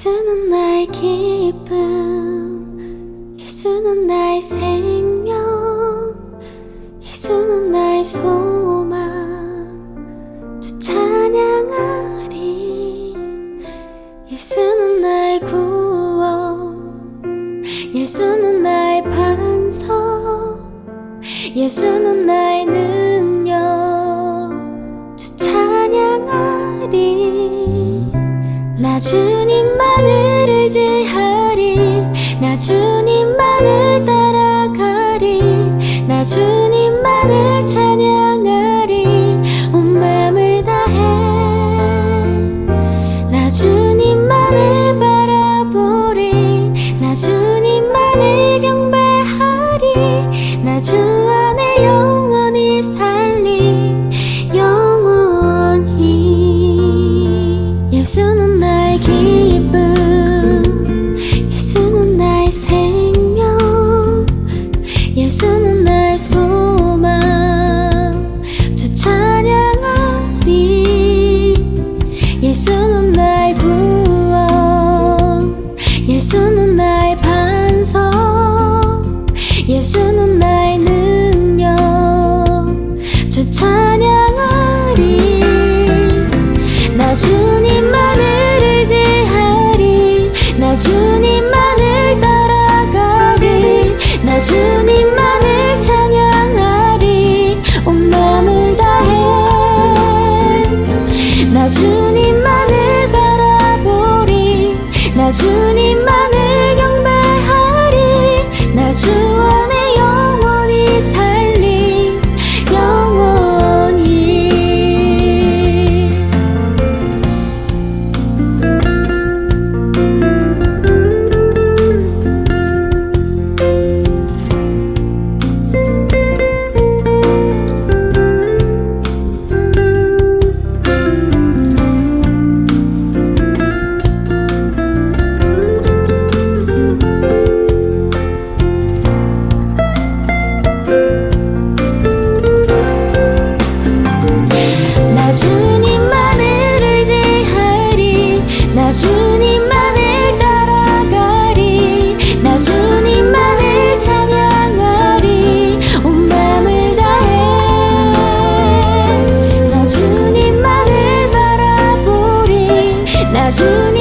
주는 나의 기쁨 예수는 나의 생명 예수는 나의 소망 주 찬양하리. 예수는 나의 구원 예수는 나의 반성 예수는 나의 능력 주 찬양하리. 주님만을 의지하리. 나 주님만을 따라가리. 나 주님만을 찬양 아주 な12